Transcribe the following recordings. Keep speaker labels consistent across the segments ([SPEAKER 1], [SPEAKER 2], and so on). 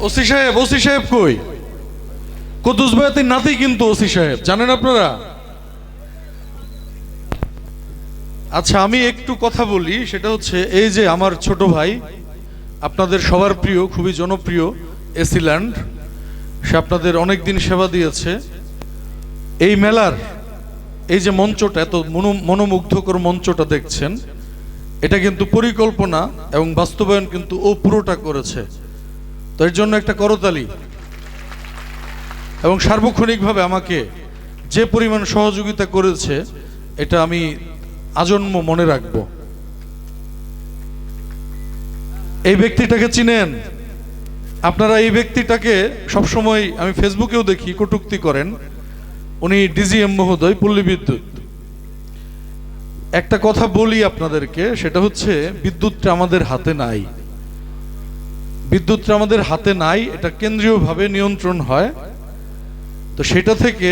[SPEAKER 1] OC সাহেব OC সাহেব কই? কুদ্দুস বয়াতির নাতি কিন্তু ওসি সাহেব, জানেন আপনারা? আচ্ছা আমি একটু কথা বলি, সেটা হচ্ছে এই যে আমার ছোট ভাই, আপনাদের সবার প্রিয়, খুবই জনপ্রিয় এসিল্যান্ড সে আপনাদের অনেক দিন সেবা দিয়েছে। এই মেলার, এই যে মঞ্চটা, এত মনো- মনোমুগ্ধকর মঞ্চটা দেখছেন, এটা কিন্তু পরিকল্পনা এবং বাস্তবায়ন কিন্তু ও পুরোটা করেছে। তো এর জন্য একটা করতালি। এবং সার্বক্ষণিকভাবে আমাকে যে পরিমাণ সহযোগিতা করেছে, এটা আমি আজন্ম মনে রাখব। এই ব্যক্তিটাকে চিনেন। আপনারা এই ব্যক্তিটাকে সবসময় আমি ফেসবুকেও দেখি, কটুক্তি করেন। উনি ডিজিএম মহোদয়, পল্লী বিদ্যুৎ। একটা কথা বলি আপনাদেরকে, সেটা হচ্ছে বিদ্যুৎটা আমাদের হাতে নাই। বিদ্যুৎটা আমাদের হাতে নাই, এটা কেন্দ্রীয়ভাবে নিয়ন্ত্রণ হয়। তো সেটা থেকে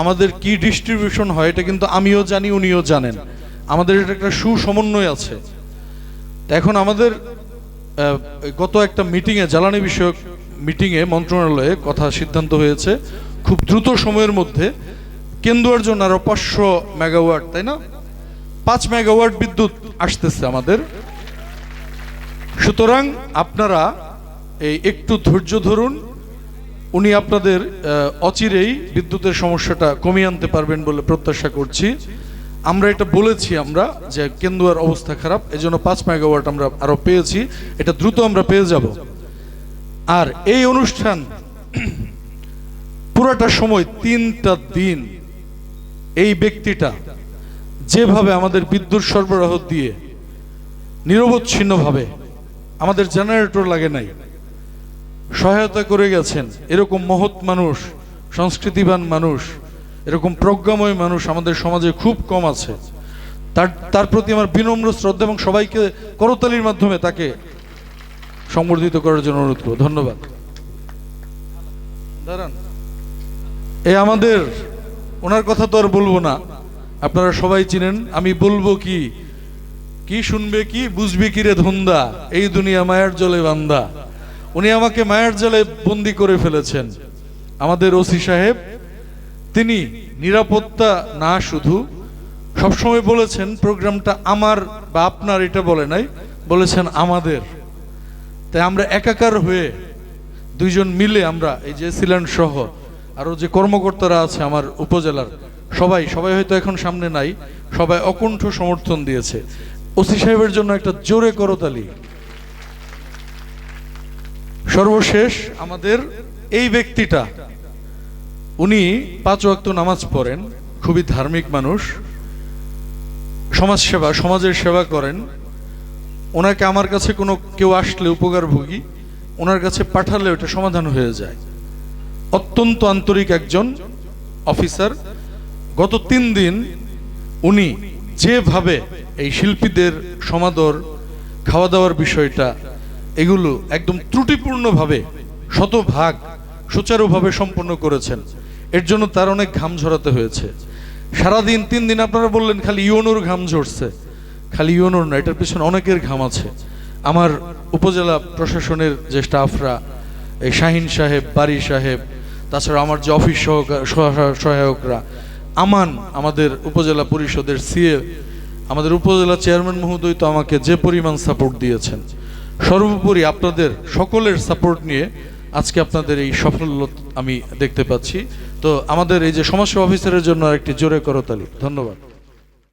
[SPEAKER 1] আমাদের কি ডিস্ট্রিবিউশন হয়, এটা কিন্তু আমিও জানি, উনিও জানেন। আমাদের এটা একটা সুসমন্বয় আছে। এখন আমাদের গত একটা মিটিংয়ে জ্বালানি বিষয়ক মিটিংয়ে মন্ত্রণালয়ে কথা সিদ্ধান্ত হয়েছে, খুব দ্রুত সময়ের মধ্যে কেন্দুয়ার জন্য আরও পাঁচশো মেগাওয়াট তাই না? পাঁচ মেগাওয়াট বিদ্যুৎ আসতেছে আমাদের। সুতরাং আপনারা এই একটু ধৈর্য ধরুন, উনি আপনাদের অচিরেই বিদ্যুতের সমস্যাটা কমিয়ে আনতে পারবেন বলে প্রত্যাশা করছি। আমরা এটা বলেছি আমরা যে কেন্দুয়ার অবস্থা খারাপ, এজন্য পাঁচ মেগাওয়াট আমরা আরও পেয়েছি, এটা দ্রুত আমরা পেয়ে যাব। আর এই অনুষ্ঠান পুরোটা সময় তিনটা দিন এই ব্যক্তিটা যেভাবে আমাদের বিদ্যুৎ সরবরাহ দিয়ে নিরবচ্ছিন্নভাবে আমাদের জেনারেটর লাগে নাই। সহায়তা করে গেছেন। এরকম মহৎ মানুষ, সংস্কৃতিবান মানুষ, এরকম প্রজ্ঞাময় মানুষ আমাদের সমাজে খুব কম আছে। তার তার প্রতি আমার বিনম্র শ্রদ্ধা এবং সবাইকে করতালির মাধ্যমে তাকে সংবর্ধিত করার জন্য অনুরোধ করব। ধন্যবাদ। দাঁড়ান। এই আমাদের, ওনার কথা তো আর বলব না। আপনারা সবাই চিনেন, আমি বলব কি? কি শুনবে কি, বুঝবে কি রে ধন্দা? এই দুনিয়া মায়ের জলে বান্দা। উনি আমাকে মায়ের জলে বন্দি করে ফেলেছেন। আমাদের ওসি সাহেব, তিনি নিরাপত্তা না শুধু, সবসময় বলেছেন, প্রোগ্রামটা আমার বা আপনার, এটা বলে নাই, বলেছেন আমাদের। তাই আমরা একাকার হয়ে দুইজন মিলে আমরা এই যে সিল্যান্ড সহ আরও যে কর্মকর্তারা আছে আমার উপজেলার, সবাই সবাই হয়তো এখন সামনে নাই, সবাই অকুণ্ঠ সমর্থন দিয়েছে। ওসি সাহেবের জন্য একটা জোরে করতালি। সর্বশেষ আমাদের এই ব্যক্তিটা। উনি পাঁচ ওয়াক্ত নামাজ পড়েন, খুবই ধার্মিক মানুষ সমাজ সেবা সমাজের সেবা করেন। ওনাকে আমার কাছে কোনো কেউ আসলে উপকারভোগী, ওনার কাছে পাঠালে ওটা সমাধান হয়ে যায়। অত্যন্ত আন্তরিক একজন অফিসার। গত তিন দিন উনি যেভাবে এই শিল্পীদের সমাদর, খাওয়া দাওয়ার বিষয়টা এগুলো একদম ত্রুটিপূর্ণভাবে, শতভাগ সুচারুভাবে সম্পন্ন করেছেন। এর জন্য তার অনেক ঘাম ঝরাতে হয়েছে। সারাদিন তিন দিন আপনারা বললেন খালি ইউনোর ঘাম ঝরছে। খালি ইউনোর না, এটার পিছনে অনেকের ঘাম আছে। আমার উপজেলা প্রশাসনের যে স্টাফরা, এই শাহিন সাহেব, বারি সাহেব, তাছাড়া আমার যে অফিস সহায়করা, আমান আমাদের উপজেলা পরিষদের সিএ, আমাদের উপজেলা চেয়ারম্যান মহোদয় তো আমাকে যে পরিমাণ সাপোর্ট দিয়েছেন। সর্বোপরি আপনাদের সকলের সাপোর্ট নিয়ে আজকে আপনাদের এই সাফল্য আমি দেখতে পাচ্ছি। তো আমাদের এই যে সমাজসেবা অফিসারের জন্য একটি জোরে করতালি। ধন্যবাদ।